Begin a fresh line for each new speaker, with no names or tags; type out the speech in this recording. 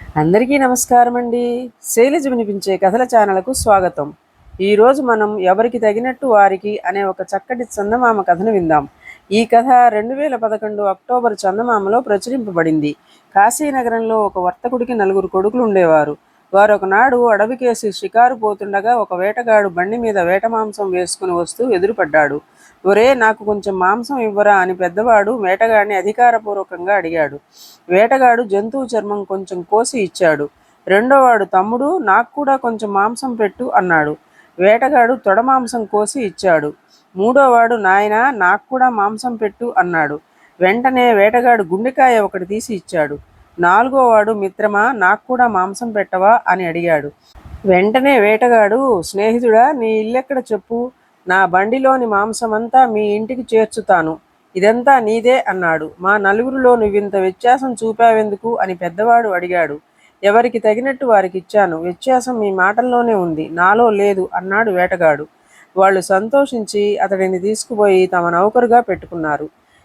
అందరికీ నమస్కారం అండి. శైలజ వినిపించే కథల ఛానల్కు స్వాగతం. ఈరోజు మనం ఎవరికి తగినట్టు వారికి అనే ఒక చక్కటి చందమామ కథను విందాం. ఈ కథ రెండు వేల పదకొండు అక్టోబర్ చందమామలో ప్రచురింపబడింది. కాశీనగరంలో ఒక వర్తకుడికి నలుగురు కొడుకులు ఉండేవారు. వారొకనాడు అడవికేసి షికారు పోతుండగా ఒక వేటగాడు బండి మీద వేట మాంసం వేసుకుని వస్తూ ఎదురుపడ్డాడు. ఒరే నాకు కొంచెం మాంసం ఇవ్వరా అని పెద్దవాడు వేటగాడిని అధికారపూర్వకంగా అడిగాడు. వేటగాడు జంతువు చర్మం కొంచెం కోసి ఇచ్చాడు. రెండోవాడు తమ్ముడు నాకు కూడా కొంచెం మాంసం పెట్టు అన్నాడు. వేటగాడు తొడ మాంసం కోసి ఇచ్చాడు. మూడోవాడు నాయనా నాకు కూడా మాంసం పెట్టు అన్నాడు. వెంటనే వేటగాడు గుండెకాయ ఒకటి తీసి ఇచ్చాడు. నాలుగోవాడు మిత్రమా? నాకు కూడా మాంసం పెట్టవా? అని అడిగాడు. వెంటనే వేటగాడు స్నేహితుడా నీ ఇల్లెక్కడ చెప్పు? నా బండిలోని మాంసమంతా మీ ఇంటికి చేర్చుతాను. ఇదంతా నీదే అన్నాడు. మా నలుగురిలో నువ్వింత వ్యత్యాసం చూపావెందుకు? అని పెద్దవాడు అడిగాడు. ఎవరికి తగినట్టు వారికి ఇచ్చాను. వ్యత్యాసం మీ మాటల్లోనే ఉంది. నాలో లేదు అన్నాడు వేటగాడు. వాళ్ళు సంతోషించి అతడిని తీసుకుపోయి తమ నౌకరుగా పెట్టుకున్నారు.